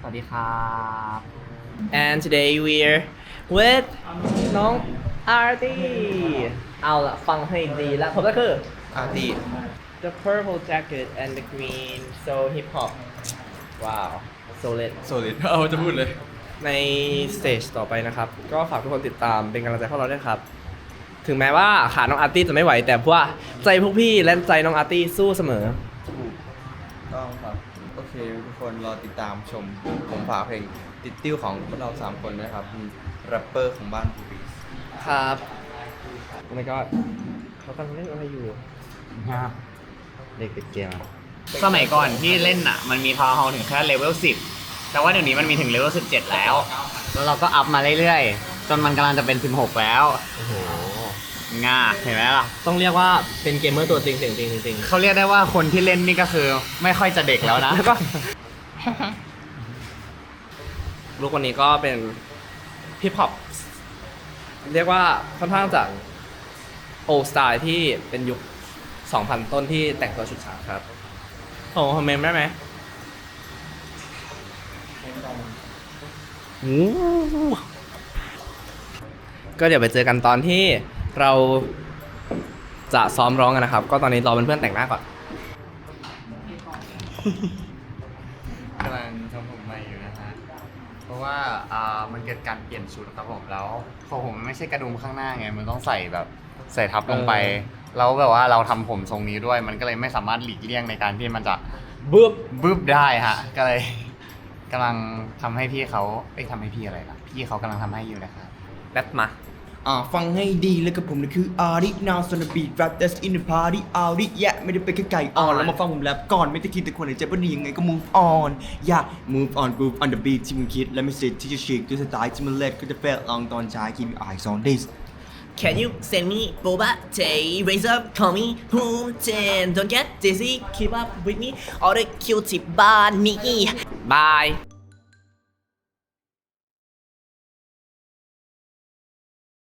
สวัสดีครับ and today we're with น้องอาร์ตี้เอาละฟังให้ดีแล้วผมก็คือ อาร์ตี้ the purple jacket and the green so hip hop ว้าว so lit โซลิดเอาจะพูดเลย ในสเตจต่อไปนะครับ ก็ฝากทุกคนติดตามเป็นกำลังใจให้พวกเราด้วยครับ ถึงแม้ว่าขาน้องอาร์ตี้จะไม่ไหวแต่พวกใจพวกพี่และใจน้องอาร์ตี้สู้เสมอ ต้องครับโอ เคทุกคนรอติดตามชมผมฝากเพลงติดติ้วของพวกเรา3คนนะครับแรปเปอร์ของบ้านบูบีสครับโอ้ my god เขากำลังเล่นอะไรอยู่เด็กติดเกมอะสมัยก่อนที่เล่นอะ มันมีทาวน์ฮอลถึงแค่เลเวล10แต่ว่าเดี๋ยวนี้มันมีถึงเลเวล17แล้ว แล้วเราก็อัพมาเรื่อยๆ จนมันกำลังจะเป็น16แล้วโอ้โห ง่าเห็นไหมล่ะ ต้องเรียกว่าเป็นเกมเมอร์ตัวจริงจริงจริงจริงเขาเรียกได้ว่าคนที่เล่นนี่ก็คือ ไม่ค่อยจะเด็กแล้วนะแล้วก็ลูกวันนี้ก็เป็นฮิปฮอปเรียกว่าค่อนข้างจะโอสไตล์ที่เป็นยุค 2000 ต้นที่แต่งตัวชุดฉาดครับโอ้คอมเมนต์ได้ไหมโอ้ก็เดี๋ยวไปเจอกันตอนที่ เราจะซ้อมร้องกันนะครับ ก็ตอนนี้รอเพื่อนๆแต่งหน้าก่อนกำลังทำผมใหม่อยู่นะฮะ เพราะว่าอ่ามันเกิดการเปลี่ยนชุดครับผมแล้วของผมมันไม่ใช่กระดุมข้างหน้าไง มันต้องใส่แบบใส่ทับลงไปเออแล้วแบบว่าเราทำผมทรงนี้ด้วย มันก็เลยไม่สามารถหลีกเลี่ยงในการที่มันจะบึ้บบึ้บได้ฮะ ก็เลยกำลังทำให้พี่เขาเอ้ยทำให้พี่อะไรล่ะพี่เขากำลังทำให้อยู่นะครับ แป๊บมา อ่าฟังให้ดีแล้วกับผมนะคืออาริ now on the beat rap that's in the party อาริแยะไม่ได้เป็นแค่ไก่อ่อนแล้วมาฟังผมแรปก่อนไม่ได้คิดแต่คนไหนจะเป็นยังไงก็ move on อย่า move on groove on the beat ที่มึงคิดและไม่เสร็จที่จะฉีกด้วยสไตล์ที่มันเล็ดก็จะเฟลลองตอนช้า keep your eyes on this Can you send me boba tea? Raise up, call me boom ten. Don't get dizzy, keep up with me. All the cutie body. บาย